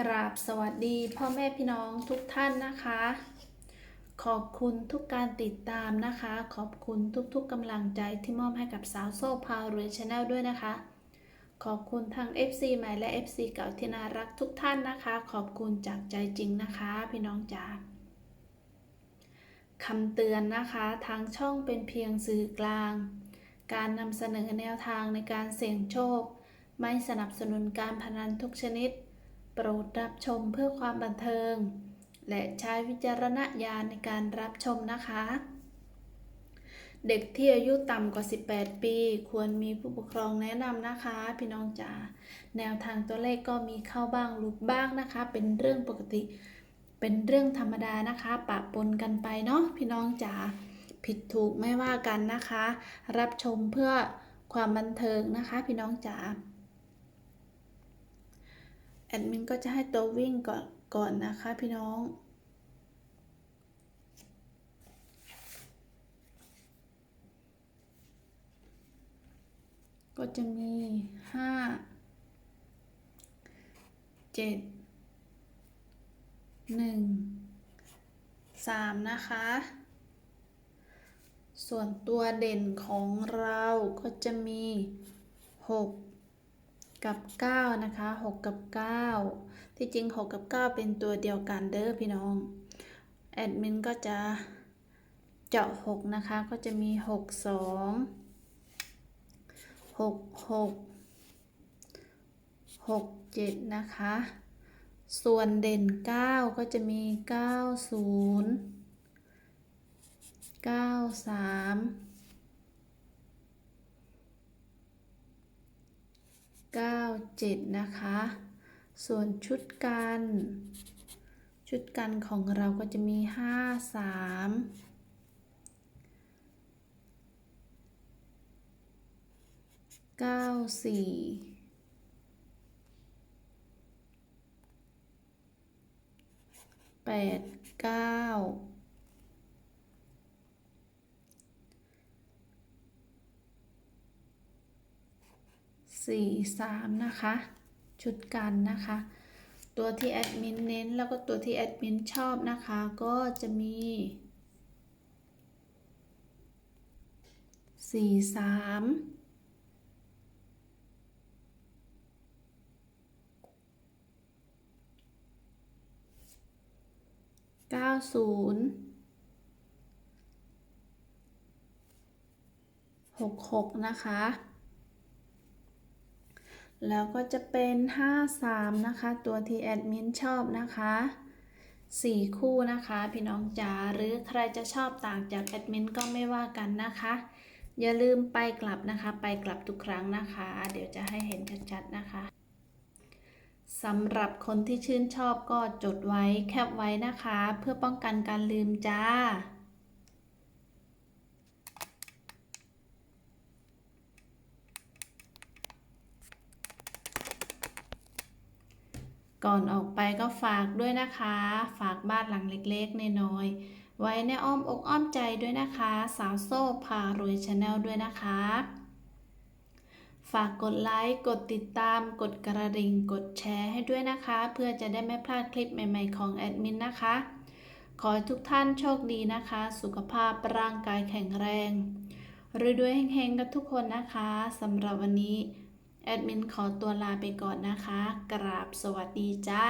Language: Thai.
กราบสวัสดีพ่อแม่พี่น้องทุกท่านนะคะ ขอบคุณทุกการติดตามนะคะ ขอบคุณทุกๆกำลังใจที่มอบให้กับสาวโซ่พารวยชาแนลด้วยนะคะ ขอบคุณทาง FC ใหม่และ FC เก่าที่น่ารักทุกท่านนะคะ ขอบคุณจากใจจริงนะคะ พี่น้องจ๋าคำเตือนนะคะทางช่องเป็นเพียงสื่อกลาง การนำเสนอแนวทางในการเสี่ยงโชค ไม่สนับสนุนการพนันทุกชนิด โปรดรับชมเพื่อความบันเทิง และใช้วิจารณญาณในการรับชมนะคะ เด็กที่อายุต่ำกว่า 18 ปี ควรมีผู้ปกครองแนะนำนะคะ พี่น้องจ๋าแนวทางตัวเลขก็มีเข้าบ้างหลุดบ้างนะคะ เป็นเรื่องปกติเป็นเรื่องธรรมดานะคะ ปะปนกันไปเนาะพี่น้องจ๋าผิดถูกไม่ว่ากันนะคะ รับชมเพื่อความบันเทิงนะคะ พี่น้องจ๋า ดมินก็จะให้ตัววิ่งก่อนก่อนนะคะพี่น้องก็จะมีห้าเจ็ดหนึ่งสามนะคะ ส่วนตัวเด่นของเราก็จะมีหก กับ 9 นะคะ 6 กับ 9 ที่จริง 6 กับ 9 เป็นตัวเดียวกันเด้อพี่น้อง แอดมินก็จะเจาะ 6 นะคะ ก็จะมี 6 2 6 6 6 7 นะคะ ส่วนเด่น 9 ก็จะมี 9 0 9 3 97 นะคะ ส่วนชุดกัน ชุดกันของเราก็จะมี 5 3 9 4 8 9 สี่สามนะคะ ชุดกันนะคะ ตัวที่แอดมินเน้นแล้วก็ตัวที่แอดมินชอบนะคะ ก็จะมีสี่สามเก้าศูนย์หกหกนะคะ แล้วก็จะเป็น 53 นะคะ ตัวที่แอดมินชอบนะคะ 4 คู่นะคะ พี่น้องจ๋าหรือใครจะชอบต่างจากแอดมินก็ไม่ว่ากันนะคะ อย่าลืมไปกลับนะคะ ไปกลับทุกครั้งนะคะ เดี๋ยวจะให้เห็นชัดๆนะคะสำหรับคนที่ชื่นชอบก็จดไว้แคปไว้นะคะ เพื่อป้องกันการลืมจ้า ก่อนออกไปก็ฝากด้วยนะคะ ฝากบ้านหลังเล็กๆน้อยๆไว้ในอ้อมอกอ้อมใจด้วยนะคะ สาวโซ่พารวยชาแนลด้วยนะคะ ฝากกดไลค์ กดติดตาม กดกระดิ่ง กดแชร์ให้ด้วยนะคะ เพื่อจะได้ไม่พลาดคลิปใหม่ๆของแอดมินนะคะ ขอให้ทุกท่านโชคดีนะคะ สุขภาพร่างกายแข็งแรงรวยด้วยเฮงๆกันทุกคนนะคะสำหรับวันนี้ แอดมินขอตัวลาไปก่อนนะคะ กราบสวัสดีจ้า